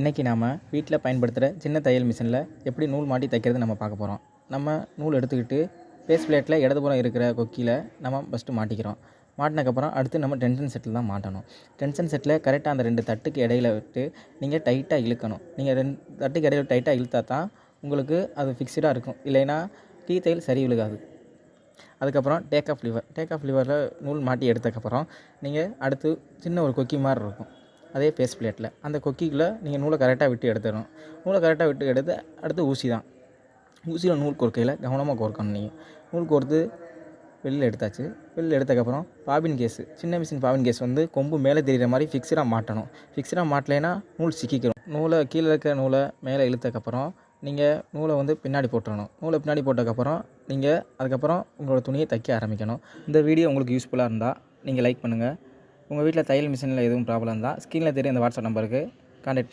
இன்றைக்கி நாம் வீட்டில் பயன்படுத்துகிற சின்ன தையல் மிஷினில் எப்படி நூல் மாட்டி தைக்கிறது நம்ம பார்க்க போகிறோம் நம்ம நூல் எடுத்துக்கிட்டு பேஸ் பிளேட்டில் இடதுபுறம் இருக்கிற கொக்கியில் நம்ம ஃபஸ்ட்டு மாட்டிக்கிறோம். மாட்டினக்கப்புறம் அடுத்து நம்ம டென்ஷன் செட்டில் தான் மாட்டணும். டென்ஷன் செட்டில் கரெக்டாக அந்த ரெண்டு தட்டுக்கு இடையில விட்டு நீங்கள் டைட்டாக இழுக்கணும். நீங்கள் ரெண்டு தட்டுக்கு இடையில டைட்டாக இழுத்தா தான் உங்களுக்கு அது ஃபிக்ஸ்டாக இருக்கும். இல்லைன்னா டீ தையல் சரி விழுகாது. அதுக்கப்புறம் take off lever take off லிவரில் நூல் மாட்டி எடுத்ததுக்கப்புறம் நீங்கள் அடுத்து சின்ன ஒரு கொக்கி மாதிரி இருக்கும். அதே ஃபேஸ் பிளேட்டில் அந்த கொக்கிக்குள்ளே நீங்கள் நூலை கரெக்டாக விட்டு எடுத்துடணும். நூலை கரெக்டாக விட்டு எடுத்து அடுத்து ஊசி தான். ஊசியில் நூல் கோர்க்கையில் கவனமாக கோர்க்கணும் நீங்கள் நூல் கோர்த்து வெளியில் எடுத்தாச்சு. வெளியில் எடுத்ததுக்கப்புறம் பாபின் கேஸு சின்ன மிஷின் பாபின் கேஸ் வந்து கொம்பு மேலே தெரிகிற மாதிரி ஃபிக்ஸடாக மாட்டணும். ஃபிக்ஸடாக மாட்டலைன்னா நூல் சிக்கிக்கிறோம் நூலை கீழே இருக்க நூலை மேலே இழுத்ததுக்கப்புறம் நீங்கள் நூலை வந்து பின்னாடி போட்டுடணும் நூலை பின்னாடி போட்டதுக்கப்புறம் நீங்கள் அதுக்கப்புறம் உங்களோட துணியை தைக்க ஆரம்பிக்கணும். இந்த வீடியோ உங்களுக்கு யூஸ்ஃபுல்லாக இருந்தால் நீங்கள் லைக் பண்ணுங்கள் உங்கள் வீட்டில் தையல் மிஷினில் எதுவும் ப்ராப்ளம் இருந்தால் ஸ்க்ரீனில் தெரிய இந்த வாட்ஸ்அப் நம்பருக்கு கான்டெக்ட் பண்ணுங்கள்